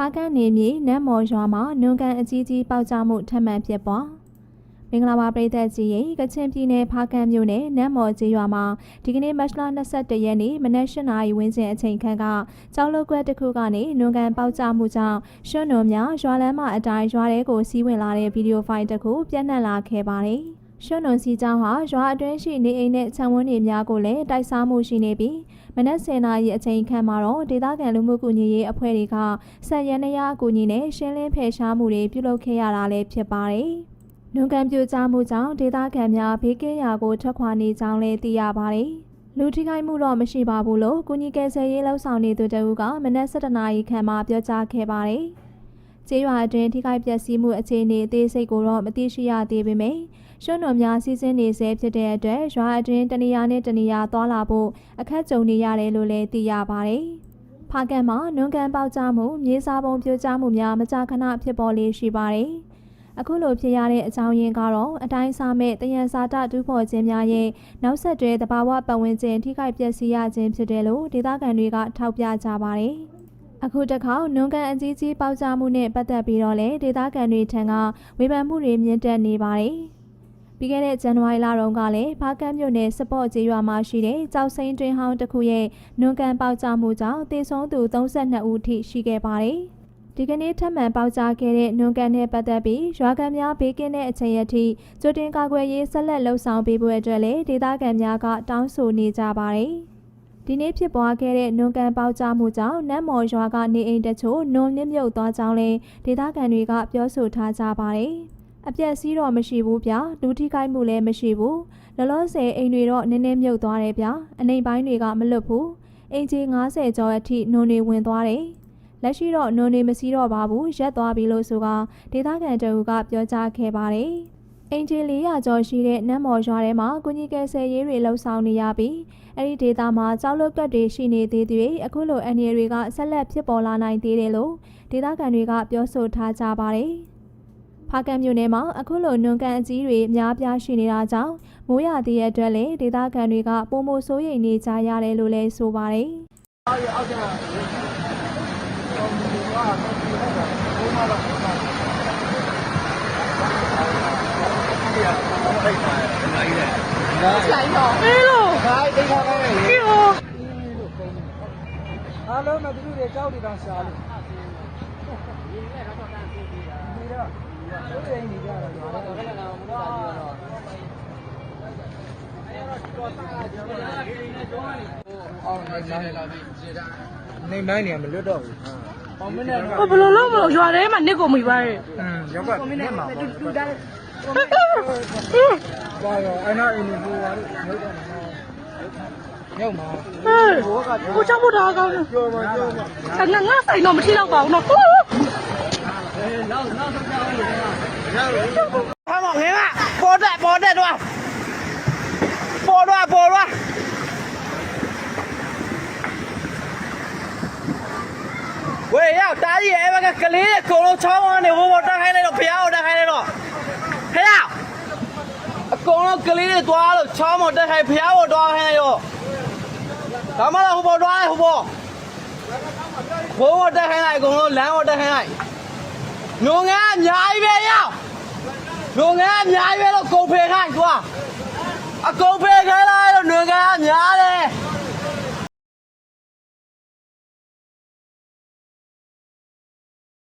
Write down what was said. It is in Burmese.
ဖားကန်းနေမြေနတ်မော်ရွာမှာနွန်ကန်အကြီးကြီးပေါက်ကြားမှုထပ်မံဖြစ်ပွားမင်္ဂလာပါပရိသတ်ကြီးရေကချင်ပြည်နယ်ဖားကန်းမြို့နယ်နတ်မော်ကျေးရွာမှာဒီကနေ့မတ်လ22ရက်နေ့မနက်၈နာရီဝန်းကျင်အချိန်ခန့်ကကြောက်လုတ်ကွက်တစ်ခုကနေနွန်ကန်ပေါက်ကြားမှုကြောင့်ရွှွန်းနွန်များရွာလမ်းမအတိုင်းရွာထဲကိုစီးဝင်လာတဲ့ဗီဒီယိုဖိုင်တစ်ခုပြန့်နှံ့လာခဲ့ပါတယ် ရွှွန်းနွန်စီကြောင်းဟာရွာအတွင်းရှိနေအိမ်နဲ့ခြံဝန်းတွေများကိုလည်းတိုက်စားမှုရှိနေပြီးမနက်10:00နာရီအချိန်ခန့်မှာတော့ဒေသခံလူမှုကူညီရေးအဖွဲ့တွေကဆက်ရန်နရအကူအညီနဲ့ရှင်းလင်းဖယ်ရှားမှုတွေပြုလုပ်ခဲ့ရတာလည်းဖြစ်ပါတယ်။နုံကန်ပြိုကျမှုကြောင့်ဒေသခံများဘေးကင်းရာကိုထွက်ခွာနေကြောင်းလည်းသိရပါတယ်။လူထိခိုက်မှုတော့မရှိပါဘူးလို့ကုညီကယ်ဆယ်ရေးလှုပ်ဆောင်နေသူတဦးကမနက်7:00နာရီခန့်မှာပြောကြားခဲ့ပါတယ်။ ကျေးရွာအတွင်းထိခိုက်ပျက်စီးမှုအခြေအနေအသေးစိတ်ကိုတော့မသိရှိရသေးပေမယ့်ရွှွန်းတော်များစီစဉ်နေဆဲဖြစ်တဲ့အတွက်ရွာအတွင်းတနေရာနဲ့တနေရာသွားလာဖို့အခက်ကြုံနေရတယ်လို့လည်းသိရပါတယ်။ဖားကန်မှာနွန်ကန်ပေါက်ကြားမှုမြေစာပုံပြိုကျမှုများမကြာခဏဖြစ်ပေါ်လေးရှိပါတယ်။အခုလိုဖြစ်ရတဲ့အကြောင်းရင်းကတော့အတိုင်းစားမဲ့တယံစာတဒုဖော်ခြင်းများရဲ့နောက်ဆက်တွဲသဘာဝပတ်ဝန်းကျင်ထိခိုက်ပျက်စီးရခြင်းဖြစ်တယ်လို့ဒေသခံတွေကထောက်ပြကြပါတယ်။ အခုတစ်ခေါက်နွန်ကန်အကြီးကြီးပေါက်ကြားမှုနဲ့ပတ်သက်ပြီးတော့လေဒေသခံတွေထံကဝေဖန်မှုတွေမြင့်တက်နေပါတယ်။ပြီးခဲ့တဲ့ဇန်နဝါရီလတုန်းကလည်းဖားကတ်မြို့နယ်စပေါ့ကျေးရွာမှာရှိတဲ့ကြောက်စိန်တွင်ဟောင်းတစ်ခုရဲ့နွန်ကန်ပေါက်ကြားမှုကြောင့်တေဆုံးသူ32ဦးထိရှိခဲ့ပါတယ်။ဒီကနေ့ထပ်မံပေါက်ကြားခဲ့တဲ့နွန်ကန်နဲ့ပတ်သက်ပြီးရွာကန်များဘေးကင်းတဲ့အချိန်အထိကြိုတင်ကာကွယ်ရေးဆက်လက်လှုပ်ဆောင်ပေးဖို့အတွက်လည်းဒေသခံများကတောင်းဆိုနေကြပါတယ်။ ဒီနေ့ဖြစ်ပွားခဲ့တဲ့နွန်ကန်ပေါက်ကြားမှုကြောင့်နတ်မော်ရွာကနေအိမ်တချို့နွန်နစ်မြုပ်သွားကြောင်းလည်းဒေသခံတွေကပြောဆိုထားကြပါတယ်။အပြက်စီးတော့မရှိဘူးဗျာလူထိခိုက်မှုလည်းမရှိဘူးလောလောဆယ်အိမ်တွေတော့နည်းနည်းမြုပ်သွားတယ်ဗျာအနိမ့်ပိုင်းတွေကမလွတ်ဘူးအိမ်ကြီး90ကျော်အထိနွန်တွေဝင်သွားတယ်လက်ရှိတော့နွန်တွေမစီးတော့ပါဘူးရက်သွားပြီလို့ဆိုကဒေသခံတအူကပြောကြားခဲ့ပါတယ်။ အင်ဂျီ400ကျော်ရှိတဲ့နတ်မော်ရွာထဲမှာကုညီကယ်ဆယ်ရေးတွေလှုပ်ဆောင်နေရပြီးအဲ့ဒီဒေသမှာကြောက်လွတ်ကတ်တွေရှိနေသေးသေးအခုလိုအန်ရီတွေကဆက်လက်ဖြစ်ပေါ်လာနိုင်သေးတယ်လို့ဒေသခံတွေကပြောဆိုထားကြပါတယ်။ဖားကတ်မြို့နယ်မှာအခုလိုနွန်ကန်အကြီးတွေအများပြားရှိနေတာကြောင့်မိုးရသည့်ရဲ့အတွက်လည်းဒေသခံတွေကပုံမဆိုးရိမ်နေကြရတယ်လို့လည်းဆိုပါတယ်။အေး လို့ခိုင်းတိတ်ထားခိုင်းလေပြီးတော့အားလုံးမသူတို့တွေကြောက်နေတောင်ရှာလို့ဒီတော့တို့ရင်နေကြတော့တော့ဘယ်နဲ့တော့မတော်ဘူးတော့အော်နေနေလာပြီနေမိုင်းနေမလွတ်တော့ဘူးဟောမင်းနဲ့ဟိုဘယ်လိုလုပ်မလို့ရွာထဲမှာနစ်ကိုမိပါရဲ့อืมရောက်ကမင်းမှာတူတူတာ ပါတော့အနာအင်းနေဟိုပါလို့ရုပ်တော့ရောက်မှာကိုချောက်ဖို့တော့ကောင်းတယ်ကျော်ပါကျော်ပါငါငါဆိုင်တော့မထီတော့ပါဘူးနော်ကိုအဲနောက်နောက်ဆုံးကြောင်းလို့ရောက်ဟာမောင်ငယ်ကပေါ်တက်ပေါ်တက်တော့ပေါ်တော့ပေါ်တော့ဝေးရောက်တားကြီးအဲ့ဘက်ကကလေးကိုလုံးချောင်းအောင်နေဟိုပေါ်တက်ခိုင်းလိုက်တော့ဘုရားတော် ကုန်လုံးကလေးတွေသွားလို့ချောင်းမတက်ခိုင်ဖျားပေါ်သွားခိုင်းရောဒါမှလည်းဟိုပေါ်သွားဟိုပေါ်ဘုံပေါ်တက်ခိုင်းလိုက်အကုန်လုံးလမ်းပေါ်တက်ခိုင်းလိုက်လူငယ်အများကြီးပဲရောက်လူငယ်အများကြီးပဲလို့ကုန်ဖေခိုင်းသွားအကုန်ဖေခိုင်းလိုက်လို့လူငယ်